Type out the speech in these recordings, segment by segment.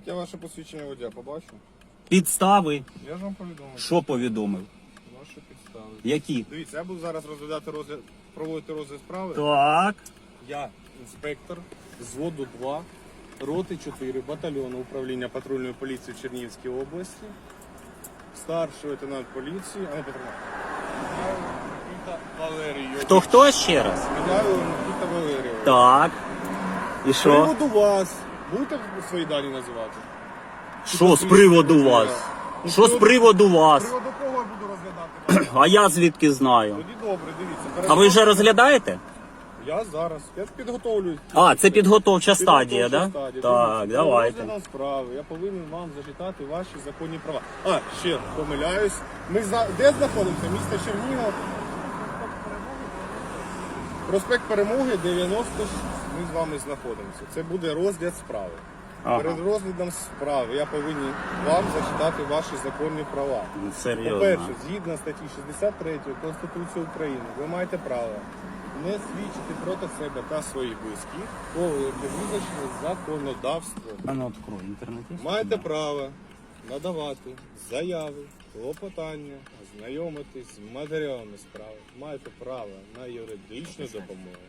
Так я ваше посвідчення водія побачу. Підстави. Я ж вам повідомив. Що повідомив? Ваші підстави. Які? Дивіться, я буду зараз розглядати розгляд, проводити розгляд справи. Так. Я інспектор зводу 2, роти 4 батальйону управління патрульної поліції в Чернігівській області. Старший лейтенант поліції. А, не Петро. Микита Валерійович. Хто хто ще раз? Михайло Микита Валерійович. Так. І З що? приводу вас. Будете свої дані називати? Що з приводу вас? Що з приводу З вас? приводу кого я буду розглядати? А я звідки знаю? Тоді добре, дивіться. А ви вже розглядаєте? Я зараз. Я ж підготовлююсь. А, це підготовча стадія, Підготовча да? стадія. Так, Дивіться, давайте. розглядом справи. Я повинен вам зачитати ваші законні права. А, ще помиляюсь. Ми за... де знаходимося? Місто Чернігов. Проспект Перемоги 96. Ми з вами знаходимося. Це буде розгляд справи. Ага. Перед розглядом справи я повинен вам зачитати ваші законні права. Ну, Серйозно. По-перше, згідно статті 63 Конституції України, ви маєте право не свідчити проти себе та своїх близьких, коли не визначено законодавство. А ну открой інтернет. є? Маєте право надавати заяви, клопотання, ознайомитись з матеріалами справи. Маєте право на юридичну допомогу.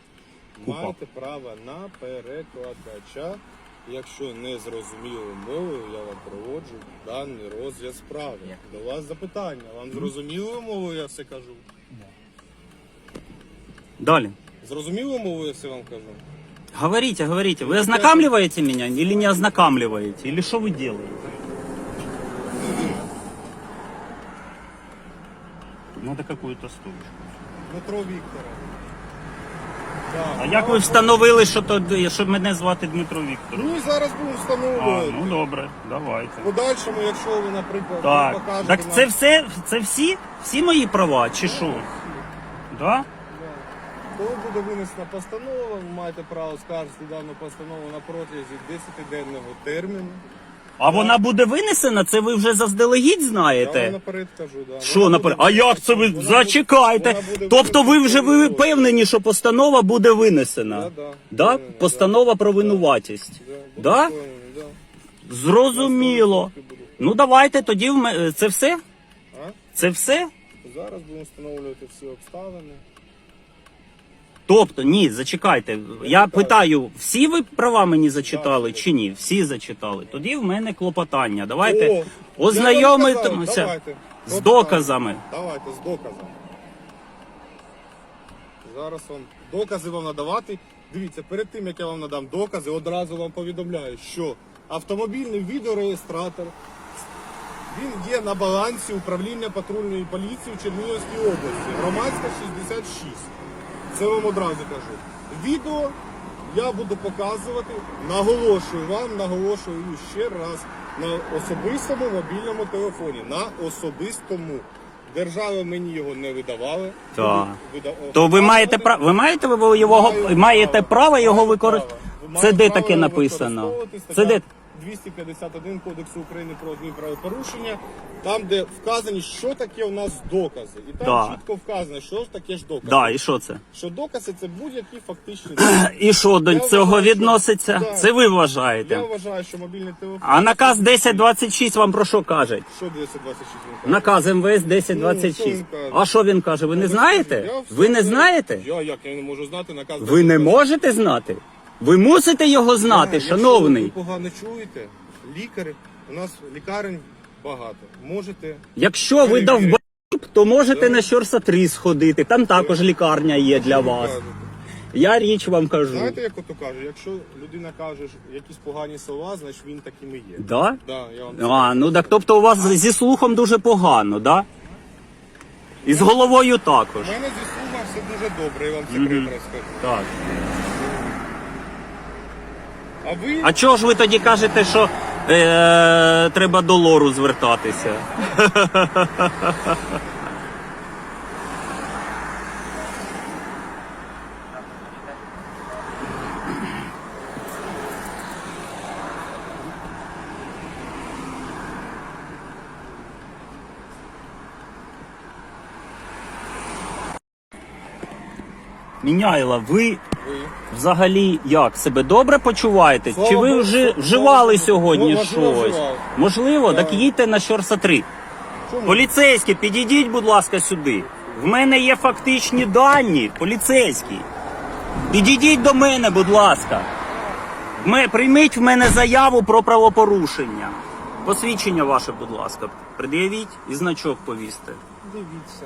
Купа. Маєте право на перекладача. Якщо не зрозумілою мовою, я вам проводжу даний розгляд справи. До вас запитання. Вам зрозумілою мовою я все кажу? Далі. Зрозумілою мовою я все вам кажу? Говорите, говорите. Вы ознакомливаете меня или не ознакомливаете? Или что вы делаете? Надо какую-то стульчку. Дмитро Вікторович. А як ви встановили, що то щоб мене звати Дмитро Віктор? Ну зараз будемо А, встановлювати. ну добре, давайте. В подальшому, якщо ви, наприклад, не Так, покажете так нам- це все, це всі? Всі мої права, чи що? Да? Коли буде винесена постанова, ви маєте право скаржити дану постанову на протязі 10-денного терміну. А вона буде винесена, це ви вже заздалегідь Я вам знаєте? наперед кажу, да. Що Вона наперед? буде- А як це ви вона буде- зачекайте? вона буде Тобто ви вже ви впевнені, що постанова буде винесена? Да, да. Да? Впевнений, Постанова про винуватість. Да, буду Да? впевнений, да. Зрозуміло. Я 100% буду. Ну давайте тоді в ме- це все? А? Це все? Зараз будемо встановлювати всі обставини. Тобто, ні, зачекайте. Я питаю, всі ви права мені зачитали чи ні? Всі зачитали. Тоді в мене клопотання. Давайте О, я вам ознайомитимося казав, з доказами. Давайте з доказами. Зараз вам докази вам надавати. Дивіться, перед тим як я вам надам докази, одразу вам повідомляю, що автомобільний відеореєстратор він є на балансі управління патрульної поліції в Чернігівській області. Громадська 66. Це вам одразу кажу. Відео я буду показувати, наголошую вам, наголошую ще раз на особистому мобільному телефоні. На особистому. Держава мені його не видавали. Так. Вида- То ви маєте право, ви маєте ви його маєте право його Маю використати? Це де таке написано? Це де? Стаття 251 Кодексу України про адмінправопорушення, там, де вказані, що таке у нас докази. І там Да. чітко вказано, що ж таке ж докази. Да, і що це? Що докази це будь-які фактичні докази. І що до Я цього вважаю, що- відноситься? Да. Це ви Я вважаєте. вважаю, що мобільний телефон. А наказ 1026 вам про що каже? Що 226 він каже? Наказ МВС Ну, що 1026. він каже? А що він каже? Ви не Я знаєте? все Ви не знаю. знаєте? Я як я не можу знати наказ. Ви не 1026? можете знати? Ви мусите його знати, Якщо Ви шановний. погано чуєте, лікарі, у нас лікарень багато. Можете. Якщо ви Перевірити. довб, то можете Да. на Щорса-3 сходити. Там також лікарня є для вас. Я річ вам кажу. Знаєте, як ото кажу, якщо людина каже ж якісь погані слова, значить він таким і є. Да? Да, я вам А, ну так тобто у вас зі слухом дуже погано, да? І з головою також. У мене зі слугом все дуже добре, я вам mm скажу. Так. А ви А чого ж ви тоді кажете, що е, треба до лору звертатися? Міняйла, ви Ви. Взагалі, як себе добре почуваєте? Слава Чи ви Богу, вже слава вживали Богу. сьогодні Ну, можливо, щось? вживав. Можливо, так Так. їдьте на Щорса 3. Чому? Поліцейські, підійдіть, будь ласка, сюди. В мене є фактичні дані, поліцейські. Підійдіть до мене, будь ласка. Ме- Прийміть в мене заяву про правопорушення. Посвідчення ваше, будь ласка, пред'явіть і значок повісьте. Дивіться.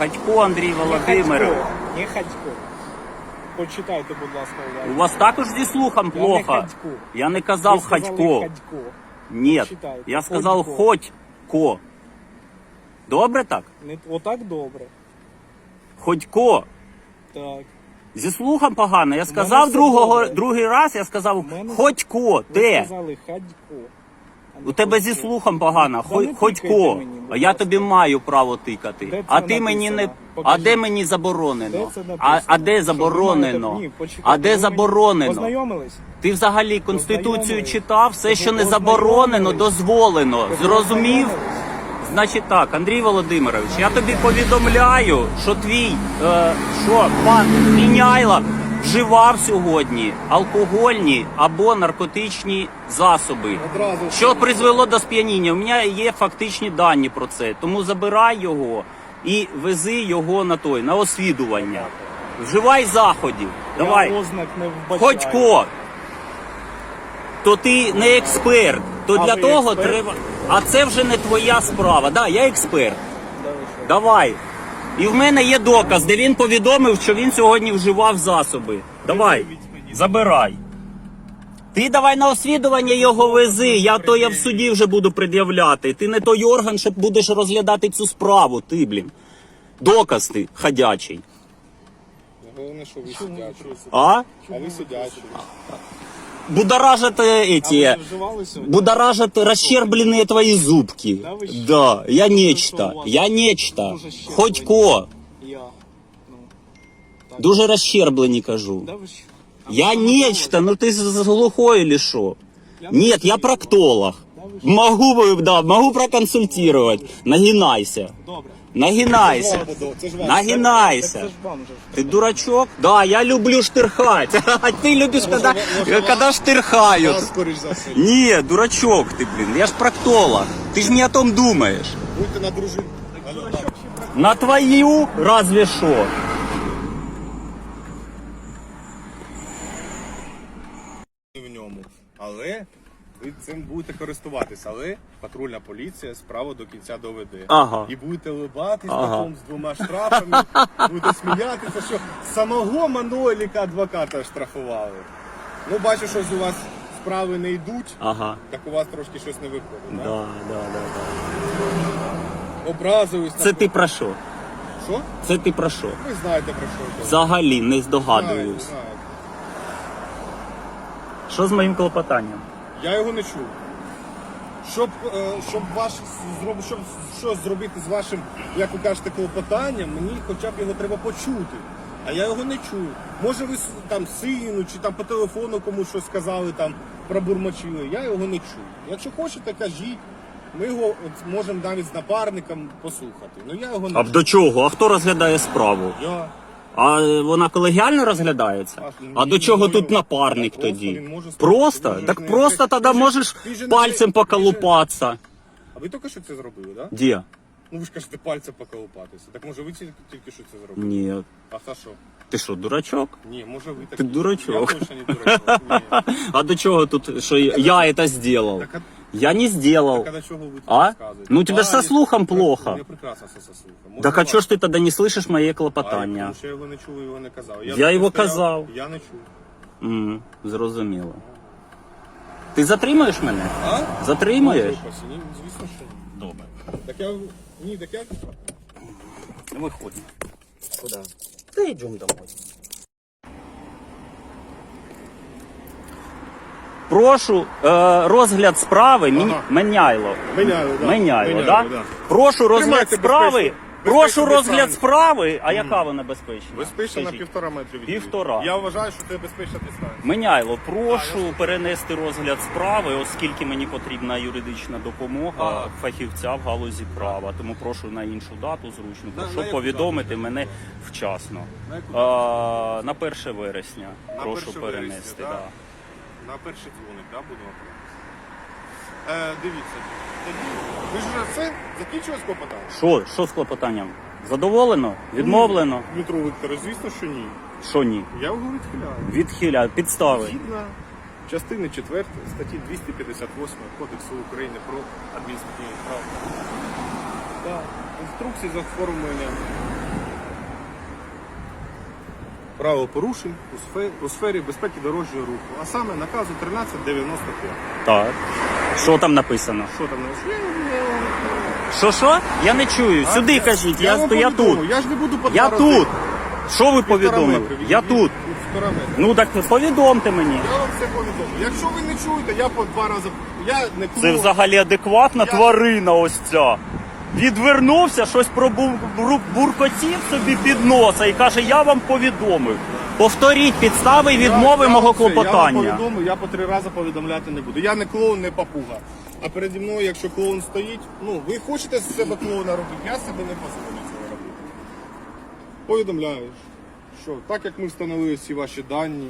Хатько Андрій Володимирович. Не Хатько. Почитайте, будь ласка, У уважно. вас також зі слухом Я не плохо. Хатько. Я не казав Ви сказали Хатько. Хатько. Ні, Читайте. я сказав Ходько. Ходько. Добре так? Не, отак добре. Ходько. Так. Зі слухом погано. Я сказав все другого, добре. другий раз, я сказав У мене- Ходько. Ви Де? сказали Хатько. У тебе зі слухом погано. Хо- не Ходько. тикайте мені, будь А я ласка. тобі маю право тикати. Це А ти мені не. написано? А Покажіть. де мені заборонено? Це написано? А, а де заборонено? Ні, почекайте, А де мені заборонено? Познайомились? Ти взагалі конституцію Познайомились. читав, все, що не Познайомились. заборонено, дозволено. Зрозумів? Значить так, Андрій Володимирович, я тобі повідомляю, що твій е, що пан Міняйло вживав сьогодні алкогольні або наркотичні засоби. Що призвело до сп'яніння? У мене є фактичні дані про це. Тому забирай його і вези його на той, на освідування. Вживай заходів. Давай. Ознак не. Ходько. То ти не експерт. То А для того експерт? треба. А це вже не твоя справа. Да, я експерт. Да? Давай. І в мене є доказ, де він повідомив, що він сьогодні вживав засоби. Давай, забирай. Ти давай на освідування його вези. Я то я в суді вже буду пред'являти. Ти не той орган, що будеш розглядати цю справу. Ти, блін. Доказ ти ходячий. Головне, що ви сидячі. А? А ви сидячі Будоражите А эти. ви вживали сьогодні? Будоражат расщербленные твои зубки. Да вы что? Да, я что нечто. у вас? Я нечто. Дуже щерблені. Ходько. Я. Ну. Дуже розщерблені кажу. Да ви що? А Я ви що нечто, ну ти з з глухой или що? Я не Нет, я розумію. проктолог. Да ви що? Могу, да, могу проконсультировать. Нагинайся. Добре. Нагинайся. Це ж вам. Так це Нагинайся. ж вам же. Ты дурачок? Да, я люблю штырхать. А ты любишь, когда, может, когда Вас, штырхают. скоріш за все. Не, дурачок ты, блин, я ж проктолог. Ты ж не о том думаешь. Будьте на дружину. Алло, так. На твою разве що. в ньому. Але ви цим будете користуватися. Але патрульна поліція справу до кінця доведе. Ага. І будете либатись Ага. потім з двома штрафами, будете сміятися, що самого Мануеліка адвоката штрафували. Ну, бачу, що у вас справи не йдуть, Ага. так у вас трошки щось не виходить. Да? Да, да, да. Образуюсь. Це ти про що? Що? Це ти про що? Ви знаєте про що. Взагалі не здогадуюсь. знаєте. Що з моїм клопотанням? Я його не чув. Щоб, е, щоб, ваш, щоб щось зробити з вашим, як ви кажете, клопотанням, мені хоча б його треба почути. А я його не чую. Може ви там сину чи там по телефону комусь щось сказали, там пробурмочили. Я його не чую. Якщо хочете, кажіть. Ми його от, можемо навіть з напарником послухати. Ну я його не А чую. до чого? А хто розглядає справу? Я. А е, вона колегіально розглядається? Ні, А до чого тут напарник Просто тоді? він може Просто? він Так не- просто ти- тоді ти можеш ти не- пальцем ти поколупатися. А ви тільки що це зробили, так? Да? Де? Ну ви ж кажете пальцем поколупатися. Так може ви тільки, тільки що це зробили? Ні. А та що? Ти що, дурачок? Ні, може ви так. Ти дурачок. Я точно не дурачок. Ні. А до чого тут, що я это сделал? Так, а, Я не сделал. так а до чого ви тут А? Ну, у тебя А, со я- слухом плохо. Я прекрасно со слухом. Може, Так а чого ж ти тоді не слышиш моє А, клопотання? Тому що я його не чув і його не казав. Я тут його казав. Я не чув. М, зрозуміло. Ти затримаєш мене? А? Затримаєш? Ні, звісно, що ні. Добре. Так я... Ні, так я... Виходимо. Куди? Та йдемо домой. Прошу е, розгляд справи Ага. Меняйло. Меняйло, да. Меняйло, Меняйло, да? да. Прошу розгляд Тримайте справи безпечно. Прошу Безпечна розгляд справи. А яка вона безпечна? Безпечно на Скажіть. півтора метри від Півтора. Я вважаю, що це безпечна дистанція. Меняйло, прошу перенести розгляд справи, оскільки мені потрібна юридична допомога фахівця в галузі права. Тому прошу на іншу дату зручно. На- Прошу на яку повідомити мене вчасно. На яку А, на 1 вересня. На прошу 1 перенести. вересня, да. да? На перший дзвоник, да, будемо? Е, дивіться, тоді ви ж вже все закінчилось клопотання? Що, що з клопотанням? Задоволено? Відмовлено? Дмитро Вікторович, звісно, що ні. Що ні? Я його відхиляю. Відхиляю. Підстави. Згідно частини 4 статті 258 Кодексу України про адміністративні права. Так, інструкції з оформлення правопорушень у сфері, у сфері безпеки дорожнього руху, а саме наказу 1395. Так. Що там написано? Що там на Що що? Я не чую. Сюди кажіть, я, вам я, тут. Я ж не буду по Я два рази. тут. Що ви Півтора повідомили? від- Я від- тут. від півтора метри. Ну так повідомте мені. Я вам все повідомлю. Якщо ви не чуєте, я по два рази. Я не Це клоун. взагалі адекватна Я- тварина ось ця. Відвернувся, щось пробур... буркотів собі під носа і каже, я вам повідомив. Повторіть підстави відмови Я- мого я все, Я клопотання. вам повідомлю, я по три рази повідомляти не буду. Я не клоун, не папуга. А переді мною, якщо клоун стоїть, ну ви хочете з себе клоуна робити, я себе не дозволю цього робити. Повідомляю, що так як ми встановили всі ваші дані,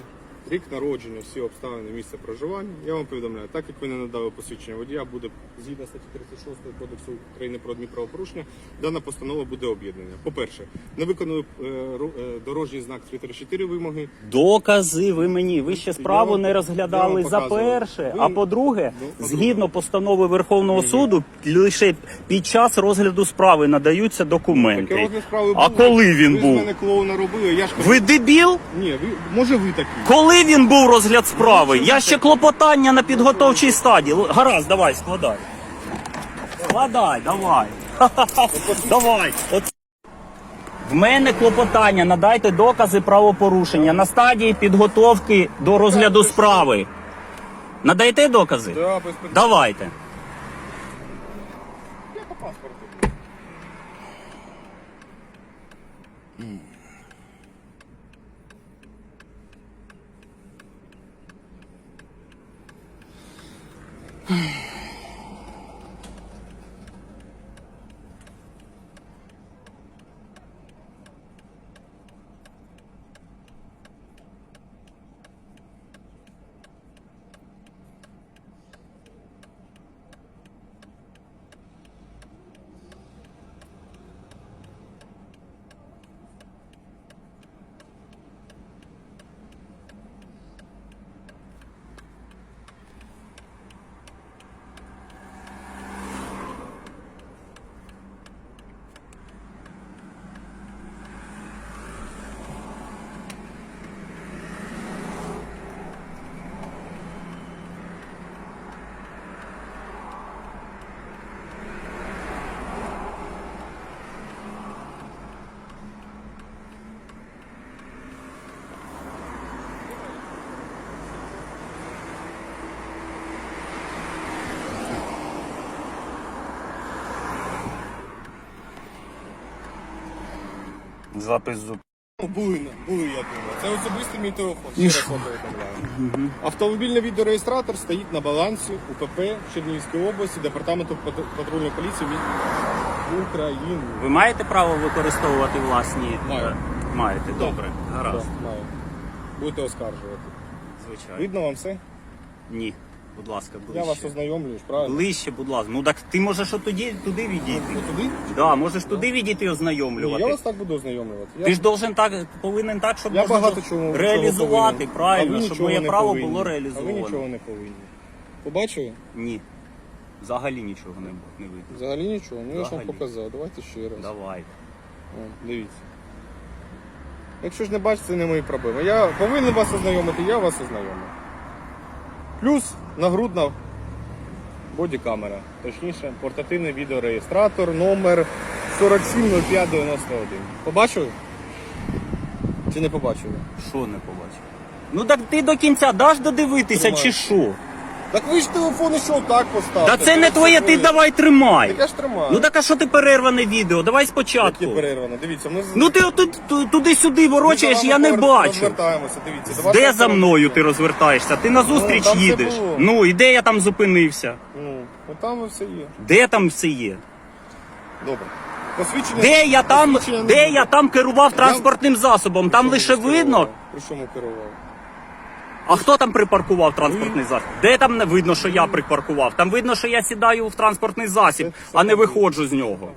рік народження, всі обставини, місце проживання, я вам повідомляю, так як ви не надали посвідчення водія, буде згідно статті 36 Кодексу України про адмінправопорушення, дана постанова буде об'єднана. По-перше, не виконали е, е, дорожній знак 34 вимоги, Докази ви мені. Ви ще справу не розглядали за перше. Ви- А по-друге, Ну, по-друге. згідно постанови Верховного суду, лише під час розгляду справи надаються документи. справи А коли він ви був? з мене клоуна робили, я ж Ви дебіл? ні, ви може ви такі. Коли він був розгляд справи? Я ще клопотання на підготовчій стадії. Гаразд, давай, складай. Складай, давай. Давай. От. В мене клопотання, надайте докази правопорушення на стадії підготовки до розгляду справи. Надайте докази? Да, без питань. Давайте. Я по паспорту. Запис зуб. Ну, Були, були, я думаю. Це особистий мій телефон. Ще раз вам повідомляю. Автомобільний відеореєстратор стоїть на балансі УПП Чернігівської області, департаменту патрульної поліції від України. Ви маєте право використовувати власні? Маю. Е, Маєте, добре. Гаразд. Так, маю. Будете оскаржувати. Звичайно. Видно вам все? Ні. Будь ласка, ближче. Я вас ознайомлюю, правильно? Ближче, будь ласка. Ну так ти можеш отоді туди відійти. Ви туди? Да, можеш туди відійти і Ні, ознайомлювати. я вас так буду ознайомлювати. Я, Ти ж должен так, повинен так, щоб я можна багато було чого реалізувати, цього повинен. правильно, А ви щоб нічого моє не право повинні. було А ви реалізовано. нічого не повинні. Побачили? Ні. Взагалі нічого не, не вийде. Взагалі нічого. Ну я ж вам Взагалі. показав. Давайте ще раз. Давай. О, дивіться. Якщо ж не бачите, це не мої проблеми. Я повинен вас ознайомити, я вас ознайомив. Плюс нагрудна бодікамера. Точніше, портативний відеореєстратор номер 470591. Побачили? Чи не побачили? Що не побачив? Ну так ти до кінця даш додивитися Тримай. чи що? Так ви ж телефон що так поставте. Та це не твоє, ти давай тримай. Так я ж тримаю. Ну так а що ти перерване відео? Давай спочатку. Яке перервано. Дивіться, ми з- Ну ти отут ту- туди-сюди ворочаєш, я не бачу. Розвертаємося, дивіться. до Де за мною ти розвертаєшся? Ти на зустріч там все їдеш. було. Ну і де я там зупинився? Ну, от там все є. Де там все є? Добре. Посвідчення... Де я там, посвідчення не де я там керував транспортним засобом? Там При лише чому видно. керував? При чому керував? А хто там припаркував транспортний засіб? Де там не видно, що я припаркував? Там видно, що я сідаю в транспортний засіб, а не виходжу з нього.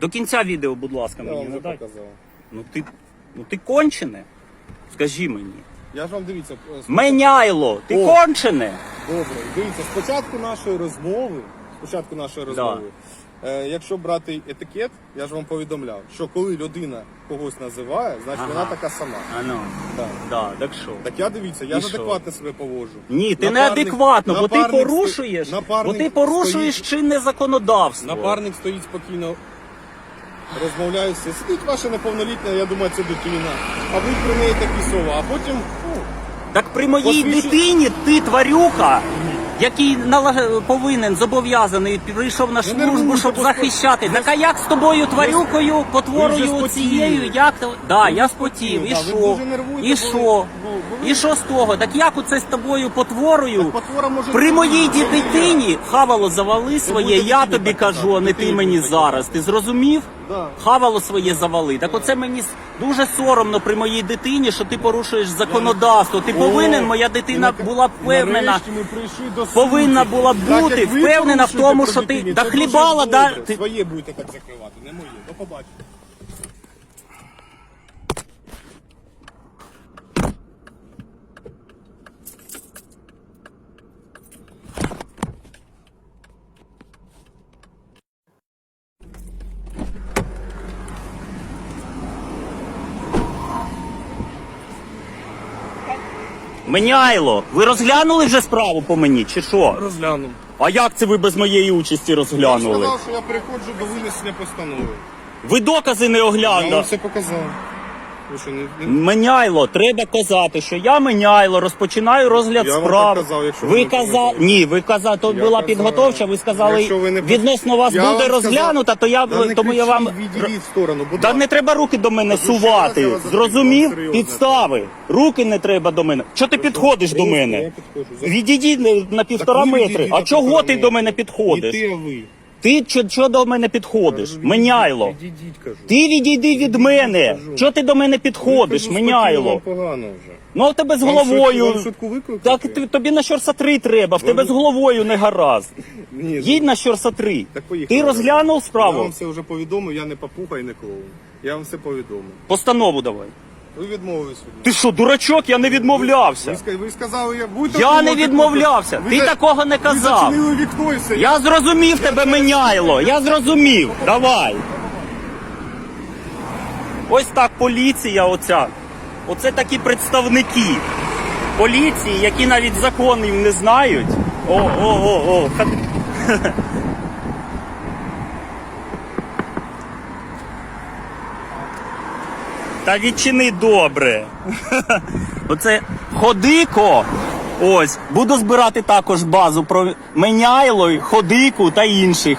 До кінця відео, будь ласка, Я мені вам вже надай. показав. Ну ти, ну ти кончене? Скажи мені. Я ж вам дивіться. е, спочатку- Меняйло, ти О. кончене? Добре, дивіться, спочатку нашої розмови, спочатку нашої розмови, якщо брати етикет, я ж вам повідомляв, що коли людина когось називає, значить Ага. вона така сама. А ну, Так. да, так що? Так я дивіться, я І ж адекватно себе поводжу. Ні, ти Напарник- неадекватно, бо ти порушуєш, бо ти порушуєш стоїть- чинне законодавство. Напарник стоїть спокійно, розмовляє все. Сидить ваша неповнолітня, я думаю, це дитина. А ви при неї такі слова. А потім, ну, Так при моїй Посвідчи- дитині ти тварюка, який налаг... повинен зобов'язаний прийшов на службу, щоб захищати. Так а як з тобою тварюкою, потворою цією, як то. Да, я спотів. І що? І що? І що з того? Так як оце з тобою потворою? При моїй дитині хавало завали своє, я тобі кажу, а не ти мені зараз. Ти зрозумів? Да. Хавало своє завали. Так оце мені с- дуже соромно при моїй дитині, що ти порушуєш законодавство. Ти повинен, моя дитина була б впевнена. Нарешті ми прийшли до Повинна була Так, бути як ви впевнена в тому, що ти дитині, да це дуже хлібала, да, добре. ти- Своє будете так закривати, не моє. До побачення. Меняйло, ви розглянули вже справу по мені, чи що? Розглянув. А як це ви без моєї участі Я розглянули? сказав, що я приходжу до винесення постанови. Ви докази не Я вам оглянули. все показав. Ви що, не, не... Меняйло, треба казати, що я меняйло, розпочинаю розгляд Я вам справ. так казав, якщо ви ви не казали, пам'ятаєте. ні, ви казали, то Я була казав. підготовча. Ви сказали, Якщо ви не- відносно вас Я буде сказав- розглянута, то я Та не тому я вам відійдіть в сторону, будь Та ласка. не треба руки до мене Та ви ще раз я сувати. вас запитую, Зрозумів? серйозно. Підстави. Руки не треба до мене. Чого ти підходиш до мене? підходжу. За- Відійди на- на півтора ви метри. А чого півтора ти метри. до мене Не підходиш? ти, а ви. Ти чого до мене підходиш? Меняйло. Відійдіть, відійдіть, кажу. Ти відійди від мене. кажу. Ти до мене підходиш? Меняйло. погано вже. Ну а в тебе з Вам швидку- головою. швидку викликати? Так ти, тобі на Щорса 3 треба, в тебе з головою не гаразд. Ні, Їдь на Щорса 3. Так поїхали. Ти розглянув Я справу? вам все вже повідомив, я не папуга і не клоун. Я вам все повідомив. Постанову давай. Ви відмовились від мене. Ти що, дурачок, я не відмовлявся. Ви, ви сказали, я будете Я не відмовлявся. Ти такого не Ви казав. зачинили вікно і все. Я зрозумів тебе, меняйло. Я зрозумів. Давай. Ось так поліція оця. Оце такі представники поліції, які навіть законів не знають. О, о, о, о. Та відчини добре. Оце ходико. Ось, буду збирати також базу про Меняйло, Ходику та інших.